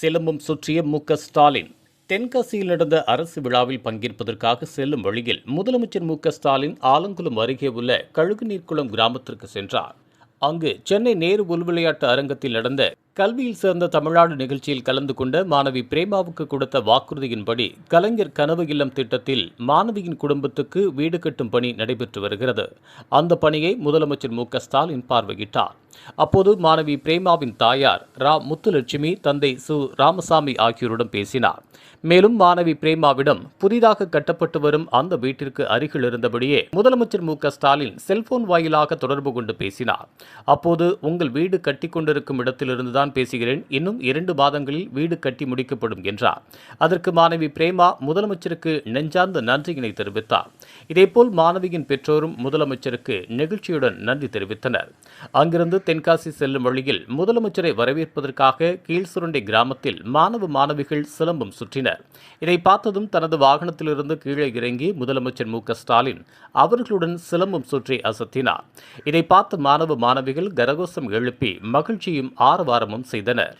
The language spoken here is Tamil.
சிலம்பம் சுற்றிய மு ஸ்டாலின். தென்காசியில் நடந்த அரசு விழாவில் பங்கேற்பதற்காக செல்லும் வழியில் முதலமைச்சர் மு ஸ்டாலின் ஆலங்குளம் அருகே உள்ள கழுகுநீர்குளம் கிராமத்திற்கு சென்றார். அங்கு சென்னை நேரு உள் விளையாட்டு அரங்கத்தில் நடந்த கல்வியில் சேர்ந்த தமிழ்நாடு நிகழ்ச்சியில் கலந்து கொண்ட மாணவி பிரேமாவுக்கு கொடுத்த வாக்குறுதியின்படி கலைஞர் கனவு இல்லம் திட்டத்தில் மாணவியின் குடும்பத்துக்கு வீடு கட்டும் பணி நடைபெற்று வருகிறது. அந்த பணியை முதலமைச்சர் மு ஸ்டாலின் பார்வையிட்டார். அப்போது மாணவி பிரேமாவின் தாயார் ரா. முத்துலட்சுமி தந்தை சு. ராமசாமி ஆகியோருடன் பேசினார். மேலும் மாணவி பிரேமாவிடம் புதிதாக கட்டப்பட்டு வரும் அந்த வீட்டிற்கு அருகில் இருந்தபடியே முதலமைச்சர் மு. ஸ்டாலின் செல்போன் வாயிலாக தொடர்பு கொண்டு பேசினார். அப்போது உங்கள் வீடு கட்டி கொண்டிருக்கும் இடத்திலிருந்து தான் பேசுகிறேன். இன்னும் இரண்டு மாதங்களில் வீடு கட்டி முடிக்கப்படும் என்றார். அதற்கு மாணவி பிரேமா முதலமைச்சருக்கு நெஞ்சார்ந்த நன்றியினை தெரிவித்தார். இதேபோல் மாணவியின் பெற்றோரும் முதலமைச்சருக்கு நெகிழ்ச்சியுடன் நன்றி தெரிவித்தனர். அங்கிருந்து தென்காசி செல்லும் வழியில் முதலமைச்சரை வரவேற்பதற்காக கீழ்சுருண்டை கிராமத்தில் மாணவ மாணவிகள் சிலம்பம் சுற்றினர். இதை பார்த்ததும் தனது வாகனத்திலிருந்து கீழே இறங்கி முதலமைச்சர் மு ஸ்டாலின் அவர்களுடன் சிலம்பம் சுற்றி அசத்தினார். இதை பார்த்த மாணவ மாணவிகள் கரகோஷம் எழுப்பி மகிழ்ச்சியும் ஆரவாரமும் செய்தனர்.